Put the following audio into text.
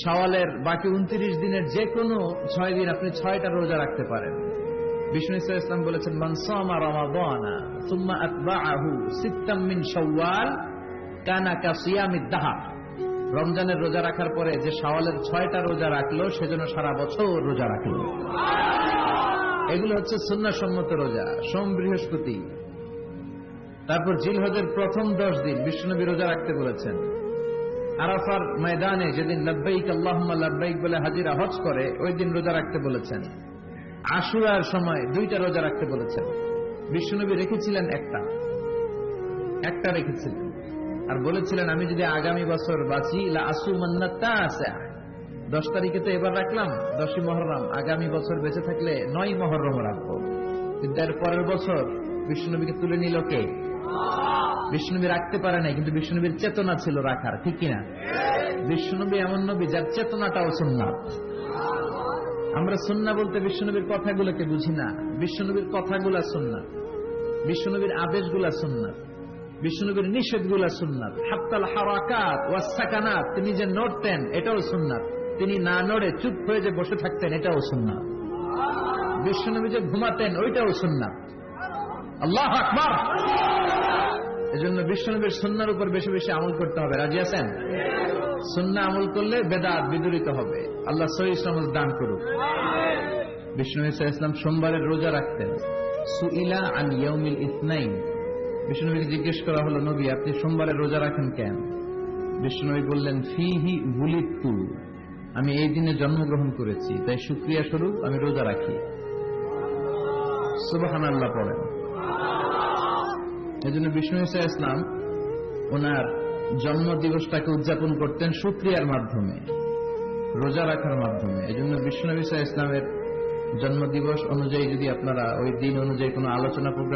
শাওয়ালের বাকি উনত্রিশ দিনের যে কোনো ছয় দিন আপনি ছয়টা রোজা রাখতে পারেন। বিষ্ণু ইসা ইসলাম বলেছেন মনসামা রমাদানা সুম্মা আতবাআহু সিত্তাম মিন শাওয়াল কানা কাসিয়ামিদ দাহা রমজানের রোজা রাখার পরে যে শাওয়ালের ছয়টা রোজা রাখল সেজন্য সারা বছর রোজা রাখল। এগুলো হচ্ছে সুন্নাসম্মত রোজা, সোম বৃহস্পতি। তারপর জিলহজের প্রথম দশ দিন বিষ্ণুনবী রোজা রাখতে বলেছেন। আরাফার ময়দানে যেদিন লব্বাইক আল্লাহমা লব্বাইক বলে হাজিরা হজ করে, ওই দিন রোজা রাখতে বলেছেন। আশুরার সময় দুইটা রোজা রাখতে বলেছেন। বিষ্ণুনবী রেখেছিলেন একটা। একটা রেখেছিলেন। আর বলেছিলেন, আমি যদি আগামী বছর বাঁচি আসু মান্নাতা আছে দশ তারিখে তো এবার রাখলাম, দশই মহরম। আগামী বছর বেঁচে থাকলে নয় মহরম রাখব। কিন্তু এর পরের বছর বিষ্ণুনবীকে তুলে নিল কে? বিষ্ণুনবী রাখতে পারে নাই, কিন্তু বিষ্ণুনবীর চেতনা ছিল রাখার, ঠিক কিনা? বিষ্ণুনবী এমন নবী যার চেতনাটাও সুন্নাত। আমরা সুন্না বলতে বিষ্ণুনবীর কথাগুলোকে বুঝি না। বিষ্ণুনবীর কথাগুলা সুন্নাত। বিষ্ণুনবীর আদেশগুলা সুন্নাত। বিষ্ণুনবীর নিষেধগুলা সুন্নাত। হাত্তাল হারাকাত ওয়াসাকানাত তিনি যে নড়তেন, এটাও সুন্নাত। তিনি না নড়ে চুপ হয়ে যে বসে থাকতেন, এটাও সুন্নাত। বিষ্ণুনবী যে ঘুমাতেন, ওইটাও সুন্নাত। আল্লাহ আকবার। এজন্য সুন্নার উপর বেশি বেশি আমল করতে হবে। রাজি আছেন? সুন্না আমল করলে বেদাত বিদরিত হবে। আল্লাহ সহি সমাজ দান করুক। বিষ্ণু ইসলাম সোমবারের রোজা রাখতেন। সুইলা আন ইসনাইন। বিষ্ণুনবীকে জিজ্ঞেস করা হলো নবী আপনি সোমবারের রোজা রাখেন কেন? বিষ্ণুনবী বললেন ফিহি বুলিতু আমি এই দিনে জন্মগ্রহণ করেছি তাই সুক্রিয়া স্বরূপ আমি রোজা রাখি। সুবাহান আল্লাহ পড়েন। এই জন্য বিষ্ণু ইসা ইসলাম ওনার জন্ম দিবসটাকে উদযাপন করতেন সুক্রিয়ার মাধ্যমে, রোজা রাখার মাধ্যমে। এই জন্য বিষ্ণু ইসা ইসলামের জন্মদিবস অনুযায়ী যদি আপনারা ওই দিন অনুযায়ী কোনো আলোচনা প্রোগ্রাম